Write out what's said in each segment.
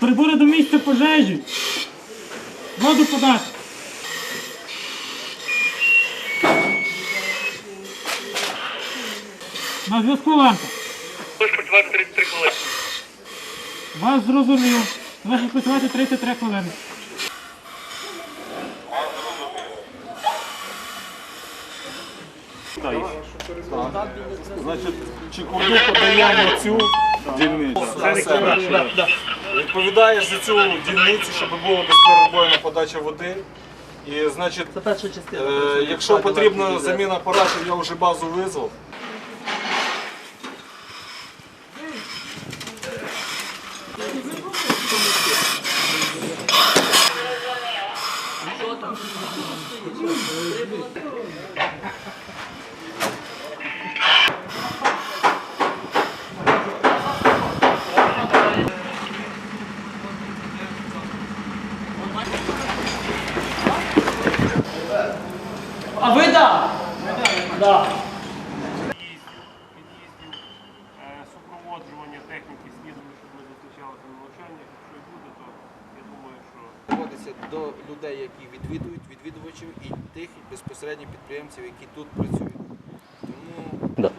Прибули до місця пожежі. Воду подати. На зв'язку лампа. Вас зрозумів. Можна працювати 33 хвилини. Значить, Чекуду подаємо цю дільницю. Відповідаєш за цю дільницю, щоб була безперебойна подача води. І значить, е, якщо потрібна заміна апаратів, я вже базу визвав. А ви да? Да. під'їздів, е, супроводжування техніки слідом, щоб ми зустрічалися на навчаннях. Якщо і буде, то я думаю, що Зводиться до людей, які відвідують, відвідувачів і тих безпосередньо підприємців, які тут працюють. Тому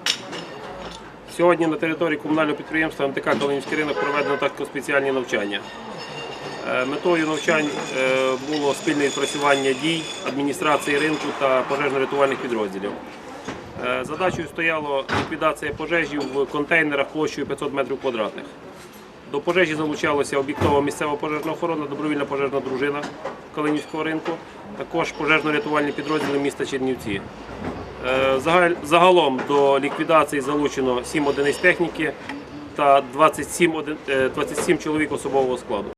Сьогодні на території комунального підприємства МТК Калинівський ринок проведено також спеціальні навчання. Е, Метою навчань е, було спільне відпрацювання дій адміністрації ринку та пожежно-рятувальних підрозділів. Е, Задачею стояло ліквідація пожежі в контейнерах площею 500 метрів квадратних. До пожежі залучалася об'єктова місцева пожежна охорона, добровільна пожежна дружина Калинівського ринку, також пожежно-рятувальні підрозділи міста Чернівці. Е, Загалом до ліквідації залучено 7 одиниць техніки та 27, е, 27 чоловік особового складу.